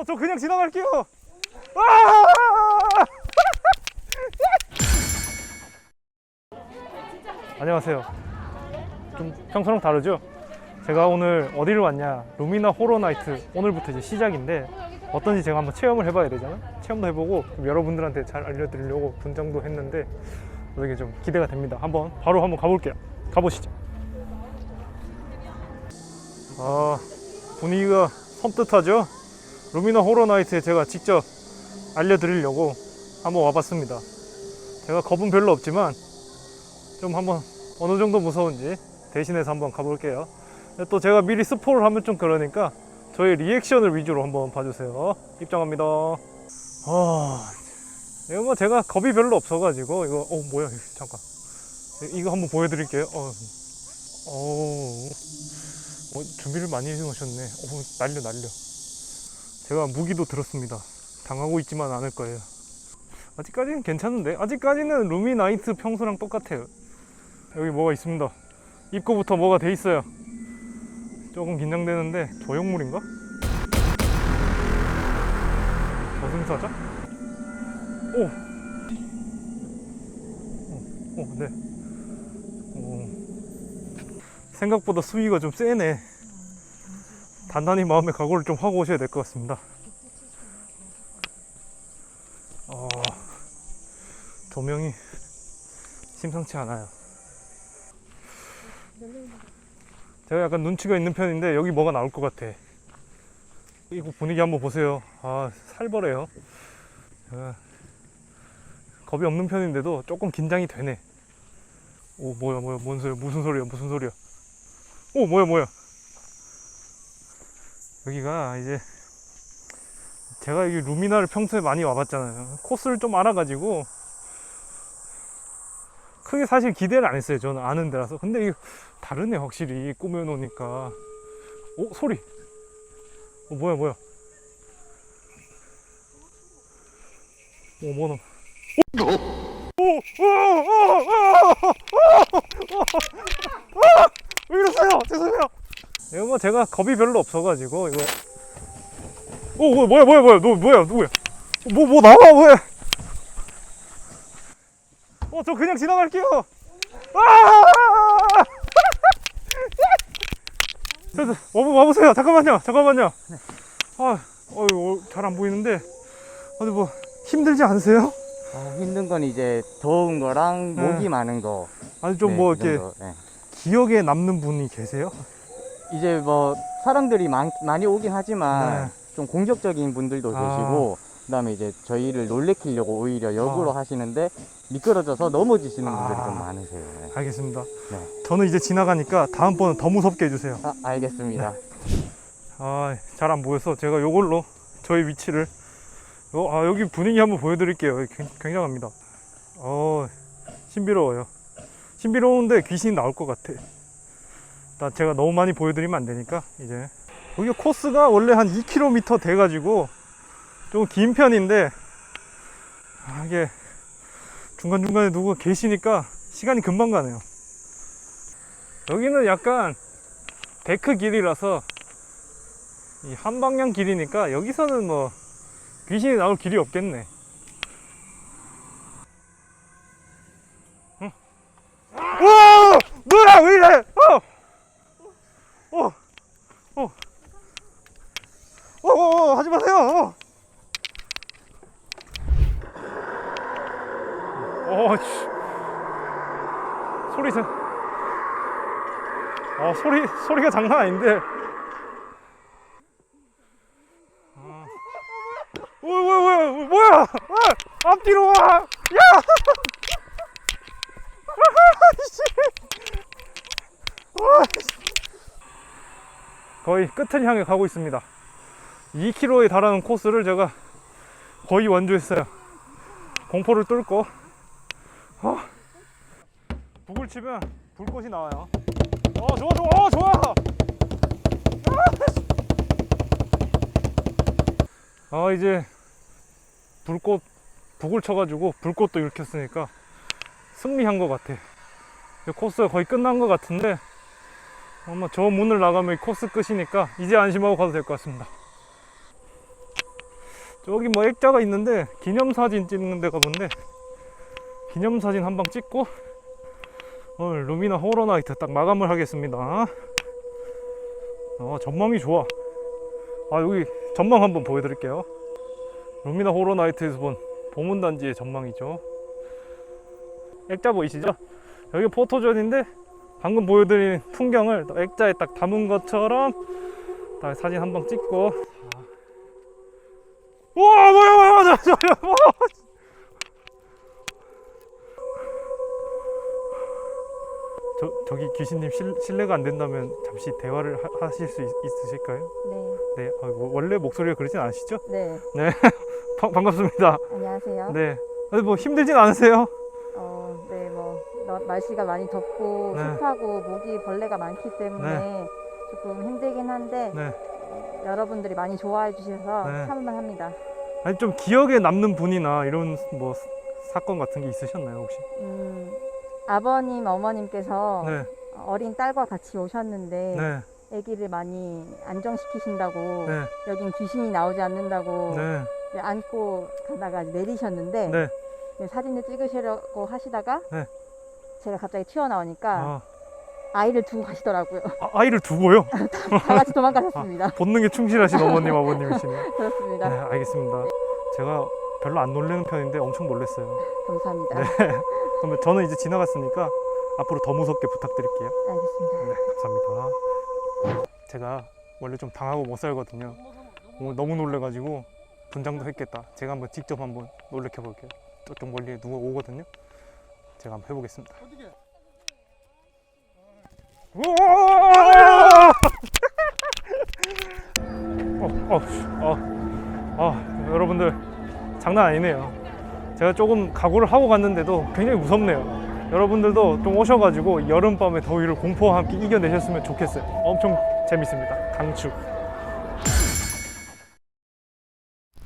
어, 저 그냥 지나갈게요. 아! 안녕하세요. 좀 평소랑 다르죠? 제가 오늘 어디를 왔냐? 루미나 호러나이트 오늘부터 이제 시작인데 어떤지 제가 한번 체험을 해봐야 되잖아. 체험도 해보고 좀 여러분들한테 잘 알려드리려고 분장도 했는데 되게 좀 기대가 됩니다. 한번 바로 한번 가볼게요. 가보시죠. 아 분위기가 섬뜩하죠? 루미나 호러나이트에 제가 직접 알려드리려고 한번 와봤습니다. 제가 겁은 별로 없지만 좀 한번 어느 정도 무서운지 대신해서 한번 가볼게요. 또 제가 미리 스포를 하면 좀 그러니까 저의 리액션을 위주로 한번 봐주세요. 입장합니다. 아, 이거 뭐 제가 겁이 별로 없어가지고 이거 어 뭐야 잠깐 이거 한번 보여드릴게요. 어, 어, 어 준비를 많이 해놓으셨네. 어 날려 날려. 제가 무기도 들었습니다. 당하고 있지만 않을 거예요. 아직까지는 괜찮은데 아직까지는 루미 나이트 평소랑 똑같아요. 여기 뭐가 있습니다. 입구부터 뭐가 돼 있어요. 조금 긴장되는데 조형물인가? 저승사자? 오! 오, 오 네. 오. 생각보다 수위가 좀 세네. 단단히 마음의 각오를 좀 하고 오셔야 될 것 같습니다. 조명이 심상치 않아요. 제가 약간 눈치가 있는 편인데 여기 뭐가 나올 것 같아. 이거 분위기 한번 보세요. 아 살벌해요. 제가 겁이 없는 편인데도 조금 긴장이 되네. 오 뭐야 뭐야 뭔 소리야 무슨 소리야 무슨 소리야. 오 뭐야 뭐야. 여기가 이제 제가 이 루미나를 평소에 많이 와봤잖아요. 코스를 좀 알아가지고 크게 사실 기대를 안 했어요. 저는 아는 데라서. 근데 이거 다르네 확실히 꾸며놓으니까. 오 소리. 어 뭐야 뭐야. 오 뭐노. 오! 왜 이러세요? 죄송해요. 이거 뭐 제가 겁이 별로 없어가지고 이거. 오, 뭐, 뭐야, 뭐야, 뭐야, 너 뭐야, 누구야? 뭐, 뭐 나와, 뭐야? 어, 저 그냥 지나갈게요. 아! 저, 저, 어, 와보세요. 잠깐만요, 잠깐만요. 아, 어유, 잘 안 보이는데 어디 뭐 힘들지 않으세요? 아, 힘든 건 이제 더운 거랑 네. 목이 많은 거. 아니 좀 네, 뭐 그 이렇게 정도, 네. 기억에 남는 분이 계세요? 이제 뭐 사람들이 많, 많이 오긴 하지만 네. 좀 공격적인 분들도 아. 계시고 그다음에 이제 저희를 놀래키려고 오히려 역으로 아. 하시는데 미끄러져서 넘어지시는 분들이 아. 좀 많으세요. 네. 알겠습니다. 네. 저는 이제 지나가니까 다음번은 더 무섭게 해주세요. 아, 알겠습니다. 아, 잘 안 보여서 제가 요걸로 저희 위치를 요, 아, 여기 분위기 한번 보여드릴게요. 굉- 굉장합니다. 어, 신비로워요. 신비로운데 귀신이 나올 것 같아. 나 제가 너무 많이 보여드리면 안 되니까 이제 여기 코스가 원래 한 2km 돼가지고 좀 긴 편인데 아, 이게 중간 중간에 누구 계시니까 시간이 금방 가네요. 여기는 약간 데크 길이라서 이 한방향 길이니까 여기서는 뭐 귀신이 나올 길이 없겠네. 응? 와! 뭐야 왜 이래? 어! 어! 어! 어! 어! 어! 하지 마세요! 어! 어! 씨. 소리 장... 어 소리 소리가 장난 아닌데. 뭐야 뭐야 뭐야 뭐야 아, 앞뒤로 와 야! 씨. 거의 끝을 향해 가고 있습니다 2km에 달하는 코스를 제가 거의 완주했어요 공포를 뚫고 어. 북을 치면 불꽃이 나와요. 어 좋아 좋아 어 좋아! 아! 이제 불꽃 북을 쳐가지고 불꽃도 일으켰으니까 승리한 것 같아. 이 코스가 거의 끝난 것 같은데 아마 저 문을 나가면 이 코스 끝이니까 이제 안심하고 가도 될 것 같습니다. 저기 뭐 액자가 있는데 기념사진 찍는 데가 본데 기념사진 한 방 찍고 오늘 루미나 호러나이트 딱 마감을 하겠습니다. 어, 전망이 좋아. 아 여기 전망 한번 보여드릴게요. 루미나 호러나이트에서 본 보문단지의 전망이죠. 액자 보이시죠? 여기 포토존인데 방금 보여드린 풍경을 또 액자에 딱 담은 것처럼 딱 사진 한 방 찍고. 우와 뭐야 뭐야 뭐야 저, 저, 저, 저기 귀신님 실, 실례가 안 된다면 잠시 대화를 하, 실수 있, 있으실까요? 네, 네 아이고, 원래 목소리가 그러진 않으시죠? 네. 바- 반갑습니다 안녕하세요. 네 아니, 뭐 힘들진 않으세요? 어, 네, 뭐 너- 날씨가 많이 덥고 네. 습하고 모기 벌레가 많기 때문에 조금 힘들긴 한데 네 여러분들이 많이 좋아해 주셔서 네. 참을만 합니다. 아니 좀 기억에 남는 분이나 이런 뭐 사건 같은 게 있으셨나요 혹시? 음, 아버님, 어머님께서 네, 어린 딸과 같이 오셨는데 네, 아기를 많이 안정시키신다고 네, 여긴 귀신이 나오지 않는다고 네, 네, 안고 가다가 내리셨는데 네. 네, 사진을 찍으시려고 하시다가 네. 제가 갑자기 튀어나오니까 아, 아이를 두고 가시더라고요. 아, 아이를 두고요? 다 같이 도망가셨습니다. 본능에 충실하신 어머님 아버님이시네요. 그렇습니다. 네, 알겠습니다. 제가 별로 안 놀라는 편인데 엄청 놀랐어요. 감사합니다. 네. 그러면 저는 이제 지나갔으니까 앞으로 더 무섭게 부탁드릴게요. 알겠습니다. 네, 감사합니다. 제가 원래 좀 당하고 못 살거든요. 오늘 너무 놀래가지고 분장도 했겠다. 제가 한번 직접 한번 놀래켜 볼게요. 저쪽 멀리에 누가 오거든요. 제가 한번 해보겠습니다. 우와! 어, 어, 어, 아, 여러분들 장난 아니네요. 제가 조금 각오를 하고 갔는데도 굉장히 무섭네요. 여러분들도 좀 오셔가지고 여름밤의 더위를 공포와 함께 이겨내셨으면 좋겠어요. 엄청 재밌습니다. 강추.